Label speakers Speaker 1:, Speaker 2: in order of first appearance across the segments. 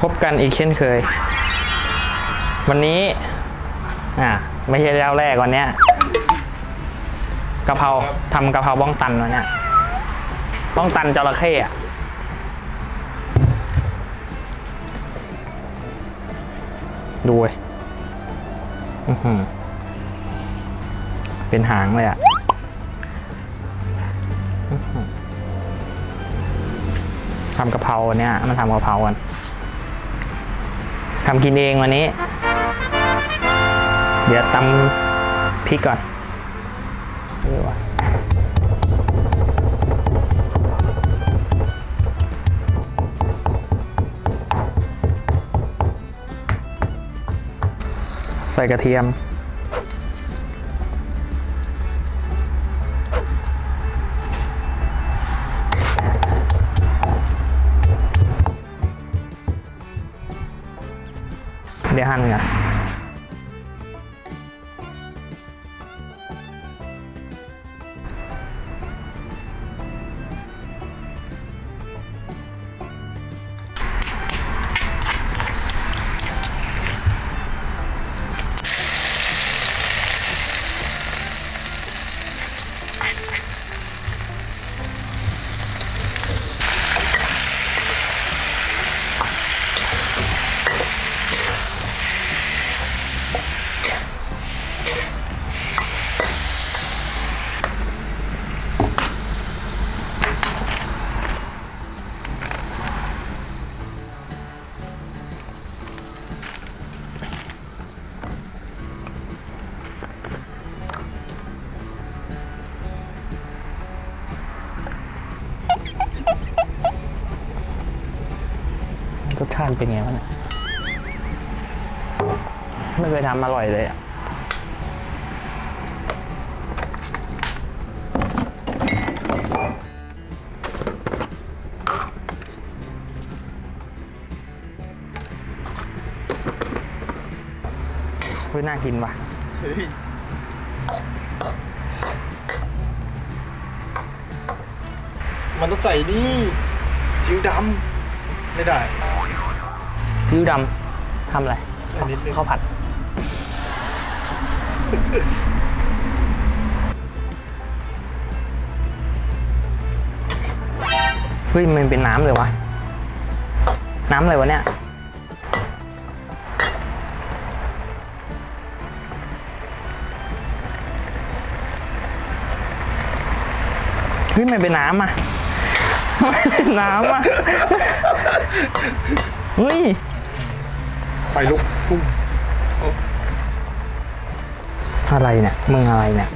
Speaker 1: พบกันอีกเช่นเคย วันนี้อ่าไม่ใช่เจ้าแรกวันเนี้ยกะเพราทำกะเพราบ้องตันวันเนี้ยบ้องตันจระเข้อะดูเว้ยอื้อหือเป็นหางเลยอะทำกะเพราเนี้ยมาทำกะเพรากัน ทำกินเองวันนี้ เดี๋ยวตำพริกก่อนนี่วะใส่กระเทียม หันกันาติเป็นไงวะเนี่ยไม่เคยทำอร่อยเลยอะเฮ้ยน่ากินว่ะ
Speaker 2: มันต้องใส่นี่ซีอิ๊วดำไม่ได้
Speaker 1: ยิ้วดำทำอะไร
Speaker 2: อันนิดนึง
Speaker 1: ข้าวผัด เฮ้ย มันเป็นน้ำเลยวะ น้ำอะไรวะเนี่ยเฮ้ยมันเป็นน้ำอะมันเป็นน้ำอะเฮ้ย
Speaker 2: ไฟลุกพุ่ง
Speaker 1: อะไรเนี่ยมึงอะไรเนี่ย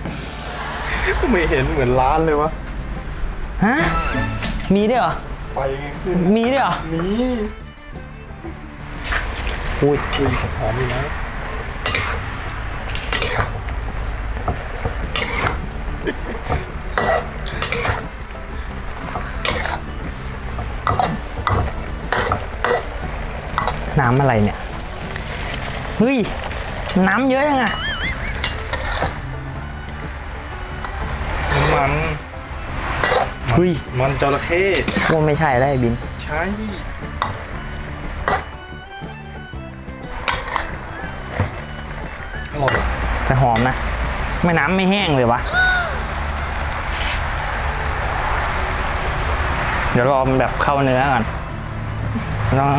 Speaker 2: ไม่เห็นเหมือนร้านเลยวะ
Speaker 1: ฮะมีด้วยเหรอ
Speaker 2: ไฟไงขึ้น
Speaker 1: มีด้วยเหรอ
Speaker 2: มี
Speaker 1: อุ้ย
Speaker 2: อุ้ยหอมอยู่นะ
Speaker 1: น้ำอะไรเนี่ย เฮ้ย น้ำเยอะยังอะ
Speaker 2: น้ำมัน
Speaker 1: เฮ้ย
Speaker 2: มันจระเข้
Speaker 1: ว่าไม่ใช่ได้บิน
Speaker 2: ใช่อร่อย
Speaker 1: แต่หอมนะ ไม่น้ำไม่แห้งเลยวะ เดี๋ยวรอมันแบบเข้าเนื้อก่อนต้อง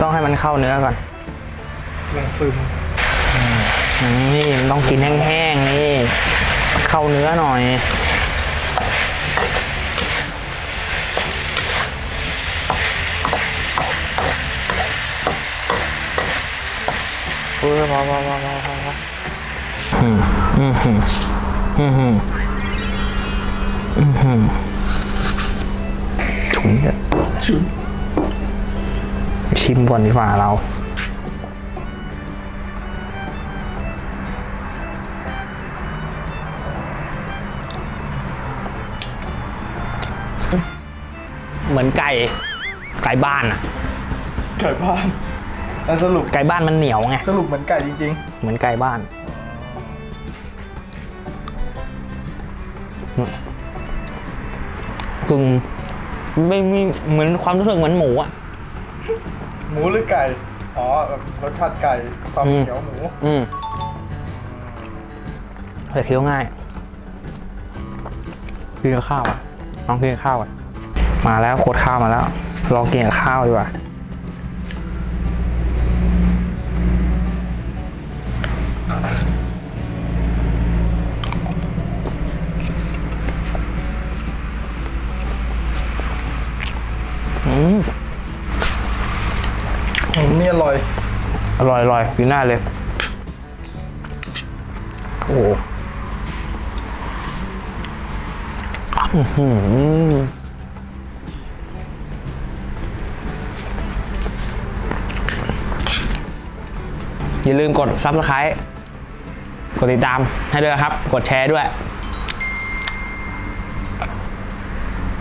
Speaker 1: ต้องให้มันเข้าเนื้อก่อน
Speaker 2: มันซึม
Speaker 1: นี่มันต้องกินแห้งๆนี่ เข้าเนื้อหน่อยเออพอพอพอพอพอพอพออืมอืมอืมอืมอืมฉุนเนี่ย
Speaker 2: ชุน
Speaker 1: ชิมก่อนดีกว่าเรา เหมือนไก่ไก่บ้านอะ
Speaker 2: ไก่บ้านแล้วสรุป
Speaker 1: ไก่บ้านมันเหนียวไง
Speaker 2: สรุปเหมือนไก่จริง
Speaker 1: เหมือนไก่บ้านกึ่งไม่มีเหมือนความรู้สึกเหมือนหมูอะ
Speaker 2: ๆ หมูหรือไก่ อ๋อแบบรสชาติไก่ความ
Speaker 1: อืม
Speaker 2: เหนียวหมู
Speaker 1: อืมแต่เคี้ยวง่ายกินกับข้าวอะลองกินกับข้าวอะ มาแล้วโคตรข้าวมาแล้วลองกินกับข้าวดีกว่าอืม
Speaker 2: อืมนี่อร่อย
Speaker 1: อร่อยอร่อยกินได้เลย โอ้โหอื้อหือ อย่าลืมกด Subscribe กดติดตามให้ด้วยครับ กดแชร์ด้วย